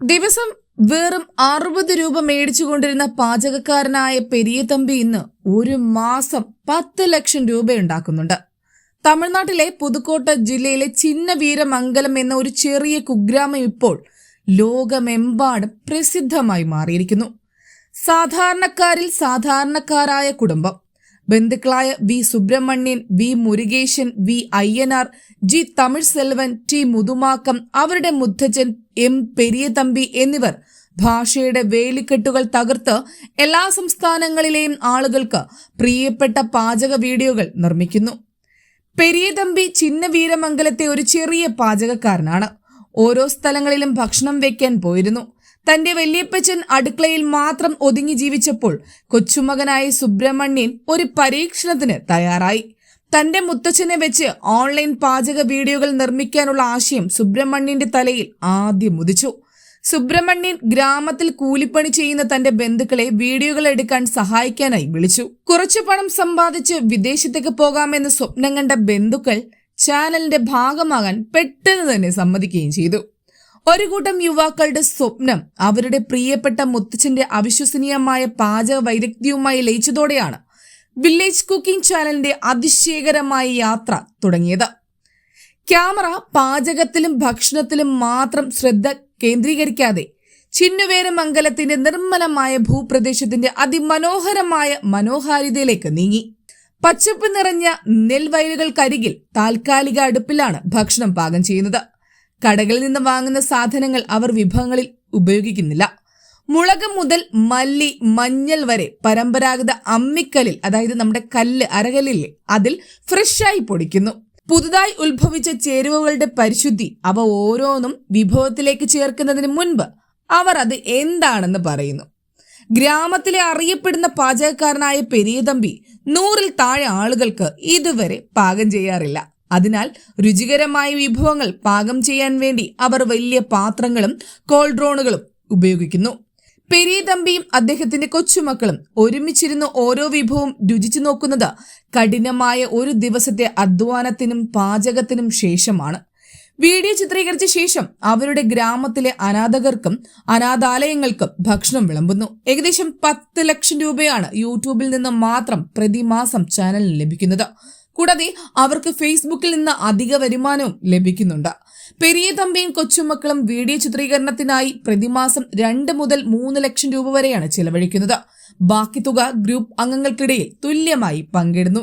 ദിവസം വെറും അറുപത് രൂപ മേടിച്ചുകൊണ്ടിരുന്ന പാചകക്കാരനായ പെരിയ തമ്പി ഇന്ന് ഒരു മാസം പത്ത് ലക്ഷം രൂപ ഉണ്ടാക്കുന്നുണ്ട് തമിഴ്നാട്ടിലെ പുതുക്കോട്ട ജില്ലയിലെ ചിന്നവീരമംഗലം എന്ന ഒരു ചെറിയ കുഗ്രാമം ഇപ്പോൾ ലോകമെമ്പാടും പ്രസിദ്ധമായി മാറിയിരിക്കുന്നു. സാധാരണക്കാരിൽ സാധാരണക്കാരായ കുടുംബം ബന്ധുക്കളായ V Subramanian V Murugesan V Ayyanar G Tamil Selvan T Muthumakkam അവരുടെ മുത്തച്ഛൻ എം പെരിയ തമ്പി എന്നിവർ ഭാഷയുടെ വേലിക്കെട്ടുകൾ തകർത്ത് എല്ലാ സംസ്ഥാനങ്ങളിലെയും ആളുകൾക്ക് പ്രിയപ്പെട്ട പാചക വീഡിയോകൾ നിർമ്മിക്കുന്നു. പെരിയതമ്പി ചിന്നവീരമംഗലത്തെ ഒരു ചെറിയ പാചകക്കാരനാണ്. ഓരോ സ്ഥലങ്ങളിലും ഭക്ഷണം വെക്കാൻ പോയിരുന്നു. തന്റെ വല്യപ്പച്ചൻ അടുക്കളയിൽ മാത്രം ഒതുങ്ങി ജീവിച്ചപ്പോൾ കൊച്ചുമകനായ സുബ്രഹ്മണ്യൻ ഒരു പരീക്ഷണത്തിന് തയ്യാറായി. തന്റെ മുത്തച്ഛനെ വെച്ച് ഓൺലൈൻ പാചക വീഡിയോകൾ നിർമ്മിക്കാനുള്ള ആശയം സുബ്രഹ്മണ്യന്റെ തലയിൽ ആദ്യം ഉദിച്ചു. സുബ്രഹ്മണ്യൻ ഗ്രാമത്തിൽ കൂലിപ്പണി ചെയ്യുന്ന തന്റെ ബന്ധുക്കളെ വീഡിയോകൾ എടുക്കാൻ സഹായിക്കാനായി വിളിച്ചു. കുറച്ചു പണം സമ്പാദിച്ച് വിദേശത്തേക്ക് പോകാമെന്ന് സ്വപ്നം കണ്ട ബന്ധുക്കൾ ചാനലിന്റെ ഭാഗമാകാൻ പെട്ടെന്ന് തന്നെ സമ്മതിക്കുകയും ചെയ്തു. ഒരു കൂട്ടം യുവാക്കളുടെ സ്വപ്നം അവരുടെ പ്രിയപ്പെട്ട മുത്തച്ഛന്റെ അവിശ്വസനീയമായ പാചക വൈദഗ്ധ്യവുമായി ലയിച്ചതോടെയാണ് വില്ലേജ് കുക്കിംഗ് ചാനലിന്റെ അതിശയകരമായ യാത്ര തുടങ്ങിയത്. ക്യാമറ പാചകത്തിലും ഭക്ഷണത്തിലും മാത്രം ശ്രദ്ധ കേന്ദ്രീകരിക്കാതെ ചിന്നുവേരമംഗലത്തിന്റെ നിർമ്മലമായ ഭൂപ്രദേശത്തിന്റെ അതിമനോഹരമായ മനോഹാരിതയിലേക്ക് നീങ്ങി. പച്ചപ്പ് നിറഞ്ഞ നെൽവയലുകൾക്കരികിൽ താൽക്കാലിക അടുപ്പിലാണ് ഭക്ഷണം പാകം ചെയ്യുന്നത്. കടകളിൽ നിന്ന് വാങ്ങുന്ന സാധനങ്ങൾ അവർ വിഭവങ്ങളിൽ ഉപയോഗിക്കുന്നില്ല. മുളക് മുതൽ മല്ലി മഞ്ഞൾ വരെ പരമ്പരാഗത അമ്മിക്കല്ലിൽ അതായത് നമ്മുടെ കല്ല് അരകല്ലില്ലേ അതിൽ ഫ്രഷായി പൊടിക്കുന്നു. പുതുതായി ഉത്ഭവിച്ച ചേരുവകളുടെ പരിശുദ്ധി അവ ഓരോന്നും വിഭവത്തിലേക്ക് ചേർക്കുന്നതിന് മുൻപ് അവർ അത് എന്താണെന്ന് പറയുന്നു. ഗ്രാമത്തിലെ അറിയപ്പെടുന്ന പാചകക്കാരനായ പെരിയതമ്പി നൂറിൽ താഴെ ആളുകൾക്ക് ഇതുവരെ പാകം ചെയ്യാറില്ല. അതിനാൽ രുചികരമായ വിഭവങ്ങൾ പാകം ചെയ്യാൻ വേണ്ടി അവർ വലിയ പാത്രങ്ങളും കോൾഡ്രോണുകളും ഉപയോഗിക്കുന്നു. പെരിയ തമ്പിയും അദ്ദേഹത്തിന്റെ കൊച്ചുമക്കളും ഒരുമിച്ചിരുന്ന് ഓരോ വിഭവവും രുചിച്ചു നോക്കുന്നത് കഠിനമായ ഒരു ദിവസത്തെ അധ്വാനത്തിനും പാചകത്തിനും ശേഷമാണ്. വീഡിയോ ചിത്രീകരിച്ച ശേഷം അവരുടെ ഗ്രാമത്തിലെ അനാഥകർക്കും അനാഥാലയങ്ങൾക്കും ഭക്ഷണം വിളമ്പുന്നു. ഏകദേശം പത്ത് ലക്ഷം രൂപയാണ് യൂട്യൂബിൽ നിന്ന് മാത്രം പ്രതിമാസം ചാനലിന് ലഭിക്കുന്നത്. കൂടാതെ അവർക്ക് ഫേസ്ബുക്കിൽ നിന്ന് അധിക വരുമാനവും ലഭിക്കുന്നുണ്ട്. പെരിയ തമ്പിയും കൊച്ചുമക്കളും വീഡിയോ ചിത്രീകരണത്തിനായി പ്രതിമാസം രണ്ട് മുതൽ മൂന്ന് ലക്ഷം രൂപ വരെയാണ് ചെലവഴിക്കുന്നത്. ബാക്കി തുക ഗ്രൂപ്പ് അംഗങ്ങൾക്കിടയിൽ തുല്യമായി പങ്കിടുന്നു.